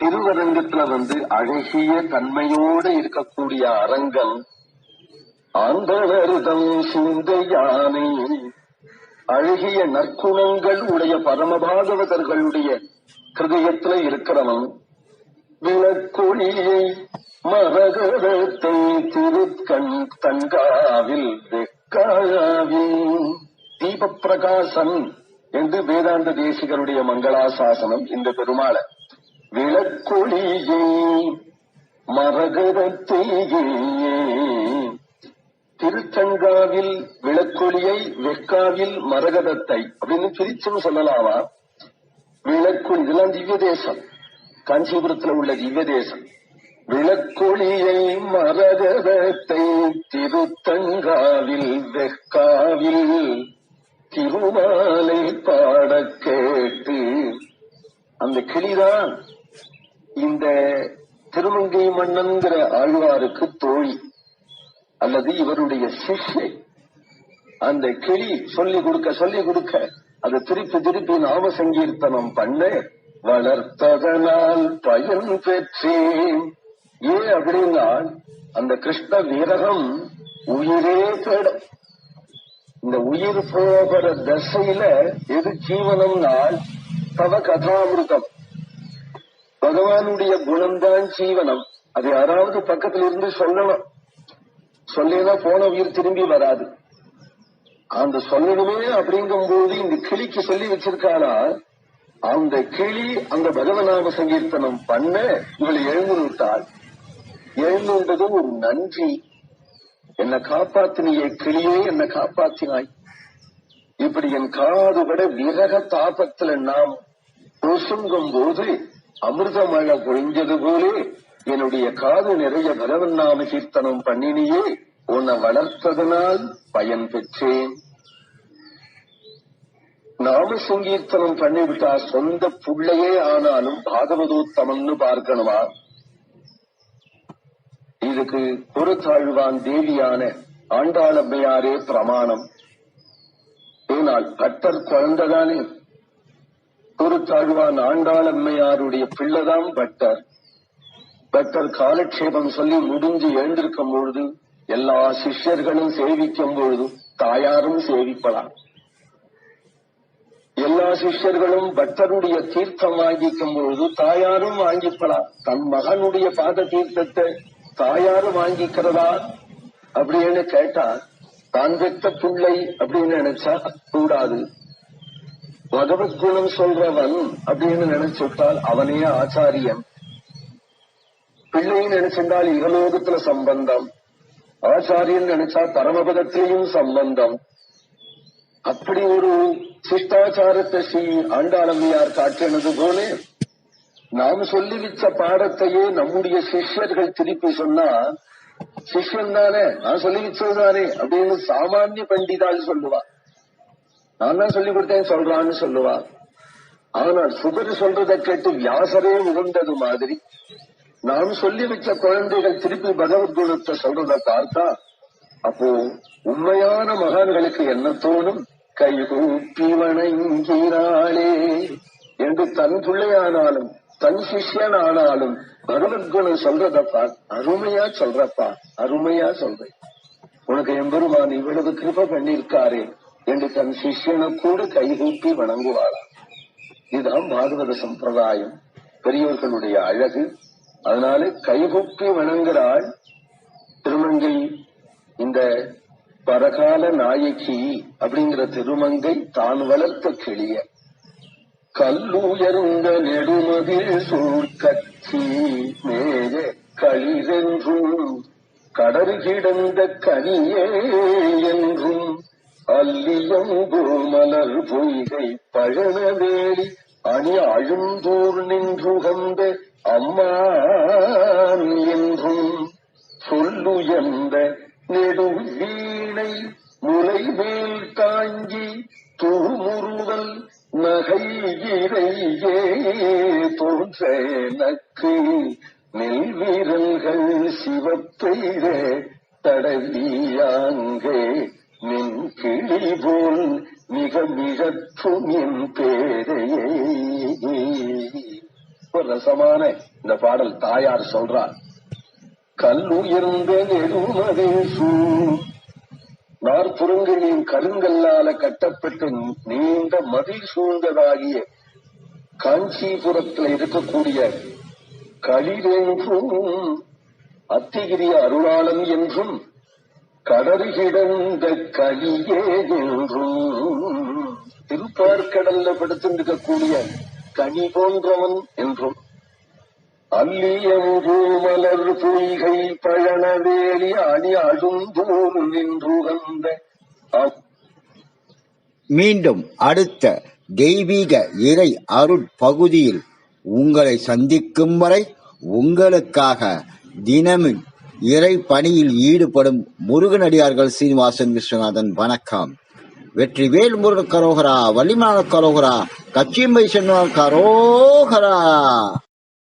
திருவரங்கத்துல வந்து அழகிய தன்மையோடு இருக்கக்கூடிய அரங்கம் ஆந்தவர்தம் சிந்தையானை. அழகிய நற்குணங்கள் உடைய பரமபாகவதர்களுடைய ஹிருதயத்துல இருக்கிறவன் விளக்கொழியை மரகதத்தை திருக்கண் தன்காவில் வெக்காவில் தீபப்பிரகாசன் என்று வேதாந்த தேசிகருடைய மங்களாசாசனம் இந்த பெருமாளை. விளக்கொழியே மரகதத்தையே திருத்தங்காவில் விளக்கொளியை வெக்காவில் மரகதத்தை அப்படின்னு பிரிச்சும் சொல்லலாமா? விளக்கொளி இதெல்லாம் திவ்ய தேசம் காஞ்சிபுரத்துல உள்ள திவ்ய தேசம் விளக்கொளியை மரகதத்தை திருத்தங்காவில் வெக்காவில் திருமாலை பாட கேட்டு அந்த கிளிதான் இந்த திருமங்கை மன்னன்கிற ஆழ்வாருக்கு தோழி. அல்லது இவருடைய சிஷ்யை. அந்த கிளி சொல்லி கொடுக்க சொல்லி கொடுக்க அதை திருப்பி திருப்பி நாம சங்கீர்த்தனம் பண்ண வளர்த்ததனால் பயன் பெற்றேன். ஏன் அப்படின்னா அந்த கிருஷ்ண வீரகம் உயிரே தேடும். இந்த உயிர் போகிற தசையில எது ஜீவனம்னால் தவ கதாமிருத்தம் பகவானுடைய குணம்தான் ஜீவனம். அது யாராவது பக்கத்துல இருந்து சொல்லணும். சொல்லினா போன உயிர் திரும்பி வராது. அந்த சொல்லணுமே அப்படிங்கும்போது இந்த கிளிக்கு சொல்லி வச்சிருக்காளா அந்த கிளி அந்த பகவநாம சங்கீர்த்தனம் பண்ண இவளை எழுந்து விட்டாள் எழுந்தது ஒரு நன்றி. என்னை காப்பாத்தினியே கிளியே என்னை காப்பாத்தினாய். இப்படி என் காது விட விரக தாபத்துல நாம் பொசுங்கும் போது அமிர்த மழை பொழிஞ்சது போலே என்னுடைய காது நிறைய பகவன் நாம கீர்த்தனம் பண்ணினியே உன்னை வளர்த்ததனால் பயன் பெற்றேன். நாம சங்கீர்த்தனம் பண்ணிவிட்டா சொந்த புள்ளையே ஆனாலும் பாகவதோத்தமன்னு பார்க்கணுமா? இதுக்கு ஒரு தேவியான ஆண்டாளம்மையாரே பிரமாணம். ஏனால் பட்டர் குழந்தைதானே. குருத்தாழ்வான் ஆண்டாளம்மையாருடைய பிள்ளைதான் பட்டர். பட்டர் காலக்ஷேபம் சொல்லி முடிஞ்சு எழுந்திருக்கும் பொழுது எல்லா சிஷ்யர்களும் சேவிக்கும் பொழுது தாயாரும் சேவிப்பலாம். எல்லா சிஷ்யர்களும் பக்தருடைய தீர்த்தம் வாங்கிக்கும் பொழுது தாயாரும் வாங்கிப்பலாம். தன் மகனுடைய பாத தீர்த்தத்தை தாயாரும் வாங்கிக்கிறதா அப்படின்னு கேட்டா தான் பெற்ற பிள்ளை அப்படின்னு நினைச்சா கூடாது. பகவத்குணம் சொல்றவன் அப்படின்னு நினைச்சுட்டால் அவனே ஆச்சாரியன் பிள்ளைன்னு நினைச்சிருந்தால் இகலோகத்துல சம்பந்தம். ஆச்சாரியன் நினைச்சா பரமபதத்திலையும் சம்பந்தம். அப்படி ஒரு சிஷ்டாச்சாரத்தை ஸ்ரீ ஆண்டாளம்மையார் காட்டினது போல நாம் சொல்லி வச்ச பாடத்தையே நம்முடைய சிஷ்யர்கள் திருப்பி சொன்னா சிஷ்யன் தானே நான் சொல்லி வச்சதுதானே அப்படின்னு சாமானிய பண்டிதால் சொல்லுவா. நான் தான் சொல்லி கொடுத்தேன் சொல்றான்னு சொல்லுவா. ஆனால் சுகர் சொல்றதை கேட்டு வியாசரே உகந்தது மாதிரி. நாம் சொல்லி வச்ச குழந்தைகள் திருப்பி பகவத்குணத்தை சொல்றத பார்த்தா அப்போ உண்மையான மகான்களுக்கு என்ன தோணும்? கைகூப்பி வணங்கினாளே என்று தன் பிள்ளையானாலும் தன் சிஷ்யனானாலும் பகவத்குணம் சொல்றதப்பா? அருமையா சொல்றப்பா. அருமையா சொல்றேன். உனக்கு எம்பெருமான் இவ்வளவு கிருப பண்ணிருக்காரே என்று தன் சிஷ்யனை கூட கைகூப்பி வணங்குவாளா இதுதான் பாகவத சம்பிரதாயம். பெரியவர்களுடைய அழகு. அதனால கைகூப்பி வணங்குறாள் திருமங்கை. இந்த பரகால நாயகி அப்படிங்கிற திருமங்கை தான் வளர்த்த கிளிய. கல்லுயர்ந்த நெடுமதில் சூழ்கட்சி மேய களிரென்றும் கடறு கிடந்த கனியே என்றும் அல்லியம்பு மலர் பொய்கை பழனவேலி அணி அழுந்தூர் நின்றுகந்த அம்மான் என்றும் சொல்லுயர்ந்த நெடும் வீணை முலை தாங்கி தூமுறுவல் நகை இறையே தோன்ற நக்கு நெல் வீரல்கள் சிவப்பெய்த தடவியாங்கே நின் கிளி போல் மிக மிகற்றும் என் பேரையே ஒரு ரசமான இந்த பாடல் தாயார் சொல்றார். கல்லுயர்ந்த நெடுமதே சூ நாற்புறங்களின் கருங்கல்லால கட்டப்பட்ட நீண்ட மதில் சூழ்ந்ததாகிய காஞ்சிபுரத்தில் இருக்கக்கூடிய களிரென்றும் அத்திகிரி அருளாளன் என்றும் கடறுகிடந்த கலியே என்றும் திருப்பார்கடல்ல படுத்திருக்கக்கூடிய கனி போன்றவன் என்றும் அல்லியம்பூ மலர் பொய்கை பழனவேலி அணி அழுந்தோம் நின்று வந்த மீண்டும் அடுத்த தெய்வீக இறை அருட்பகுதியில் உங்களை சந்திக்கும் வரை உங்களுக்காக தினமும் இறை பணியில் ஈடுபடும் முருகனடியார்கள் சீனிவாசன் விஸ்வநாதன். வணக்கம். வெற்றிவேல் முருகன் கரோகரா வள்ளிமான கரோகரா கச்சியம்பை சென்றார் கரோகரா.